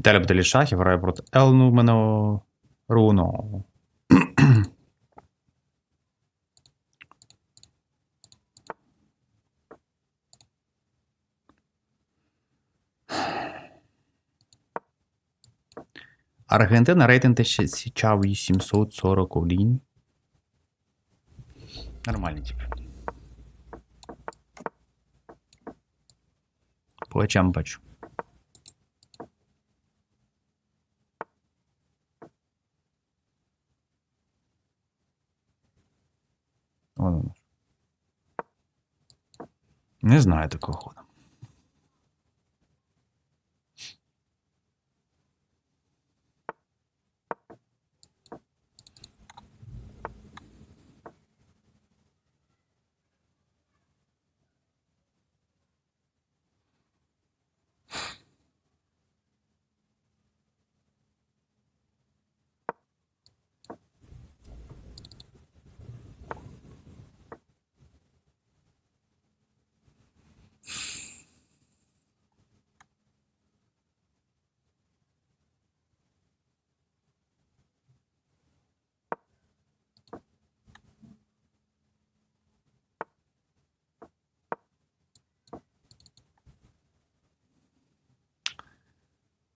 Віталій Бателі Шахів грає проти Руно. Аргентина рейтинг тисяча 841. Нормальний тип. По очам бачу. Не знаю такого ходу.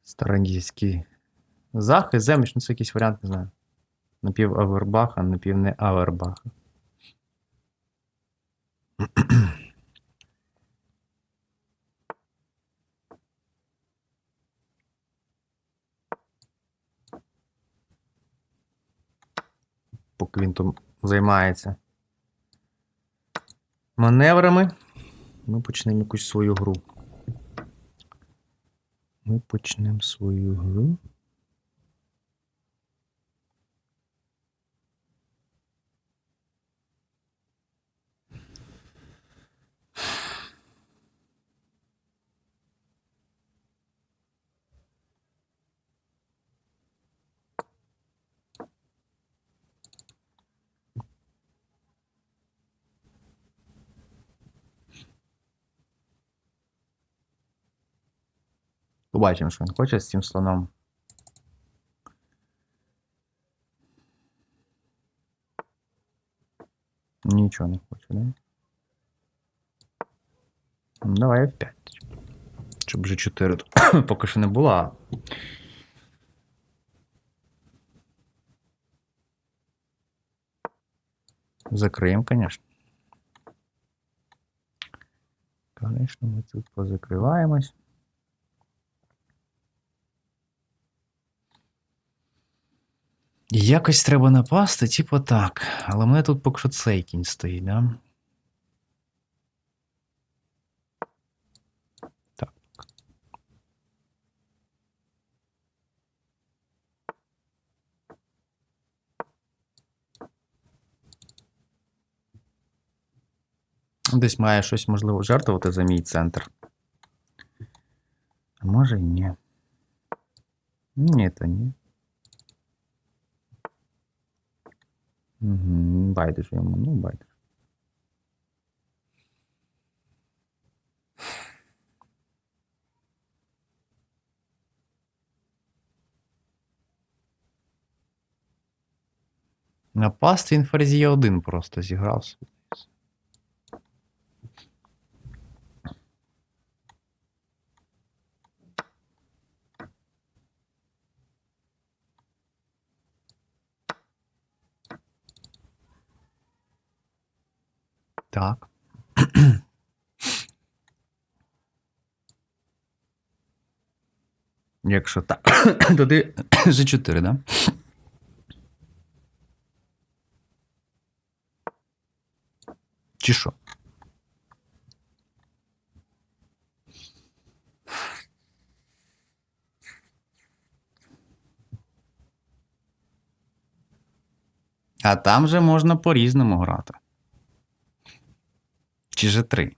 Старандійський захист, земліч, ну це якийсь варіант, не знаю. Напів Авербаха, напів не Авербаха. Поки він там займається маневрами, ми почнемо якусь свою гру. Ми почнемо свою гру. Побачимо, що він хоче з цим слоном. Нічого не хоче, да? Ну, Давай F5. Щоб вже 4 тут поки що не було. а Закриємо, звісно. Звісно, ми тут позакриваємось. Якось треба напасти, типу так. Але мене тут поки що цей кінь стоїть, да? Так. Десь має щось можливо жертвувати за мій центр. А може і ні. Ні, то ні. Угу, байдуже йому, ну байдуже. Напасти він один 1 просто зіграв. собі. Так. Якщо так, тоді G4, да? Чи що? А там же можна по-різному грати. Чи же три?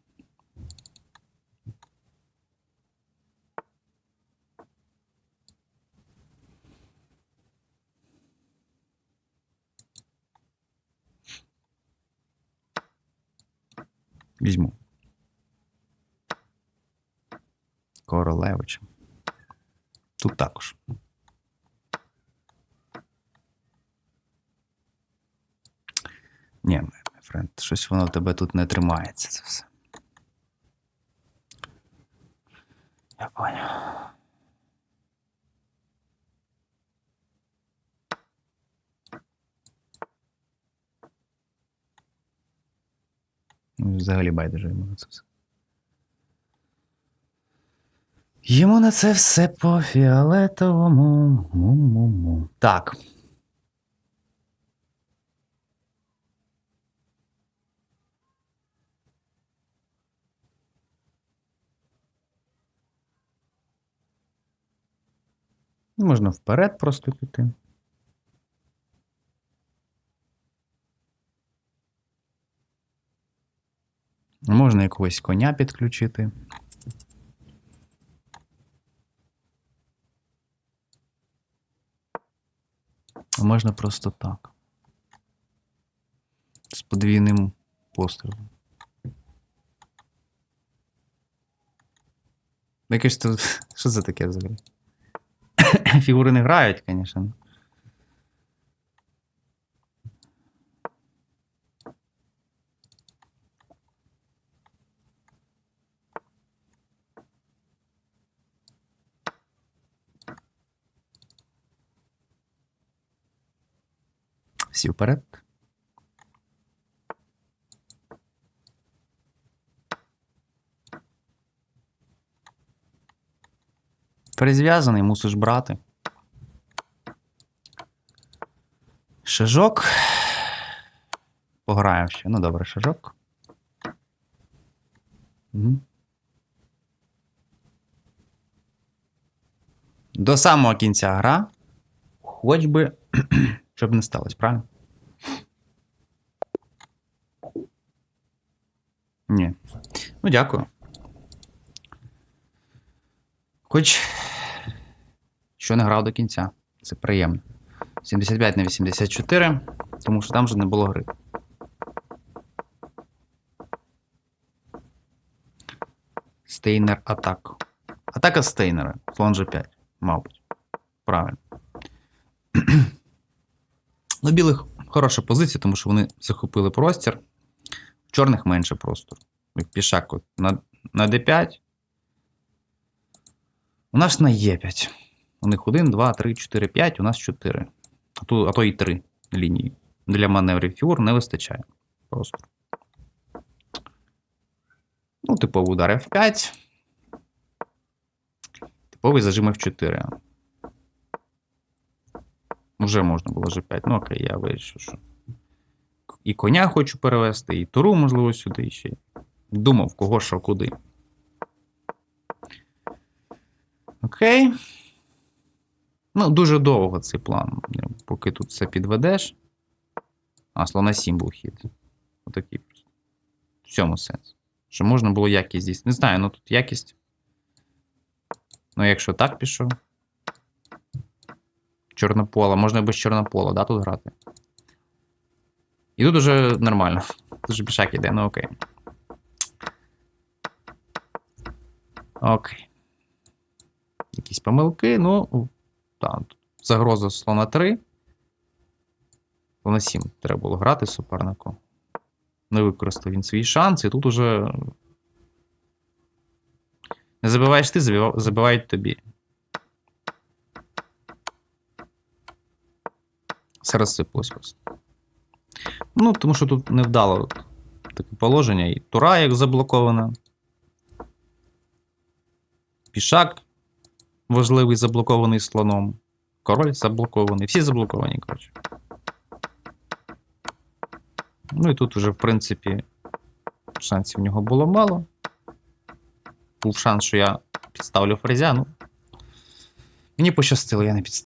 Візьму. Королевича. Тут також. Ні, френд, щось воно тебе тут не тримається це все. Я понял. Ну, Взагалі байдуже йому на це все. Йому на це все по фіолетовому. Му-му-му. Так. Можна вперед просто піти. Можна якогось коня підключити. Можна просто так. З подвійним пострілом. Якось тут. Що це таке взагалі? Фігури не грають, звісно. Всі вперед. Перезв'язаний, мусиш брати. Шажок. Пограємо ще. Ну, добре, шажок. До самого кінця гра. Хоч би, щоб не сталося, правильно? Ні. Ну, дякую. Хоч що не грав до кінця. Це приємно. 75 на 84, тому що там вже не було гри. Стейнер атак. Атака Стейнера. Слон G5, мабуть. Правильно. Ну, білих хороша позиція, тому що вони захопили простір. В чорних менше простору. Як Пішак на, на D5. У нас на Е5. У них 1, 2, 3, 4, 5, у нас 4. А то, а то і 3 лінії. Для маневрів фігур не вистачає. Просто. Ну, типовий удар F5. Типовий зажим F4. Вже можна було G5. Ну, окей, я вирішив, що. І коня хочу перевести, і туру, можливо, сюди ще. Думав, кого що куди. Окей. Ну, дуже довго цей план. Поки тут все підведеш. А, слона 7 був хід. Отакий просто. В цьому сенс. Що можна було якість здійснити. Не знаю, ну тут якість. Ну, якщо так пішов. Чорнопола, можна без чорнопола, да, тут грати. І тут уже нормально. Тут вже пішак іде, ну окей. Окей. Якісь помилки, ну. Так, загроза слона 3. Слона 7 треба було грати супернику. Не використав він свій шанс, і тут уже. Не забиваєш ти, забивають тобі. Все розсипалось просто. Ну, тому що тут невдало таке положення. І Тура як заблокована. Пішак важливий заблокований слоном. Король заблокований. Всі заблоковані, коротше. Ну і тут вже, в принципі, шансів в нього було мало. Був шанс, що я підставлю фрезя, ну. Мені пощастило, я не підставив.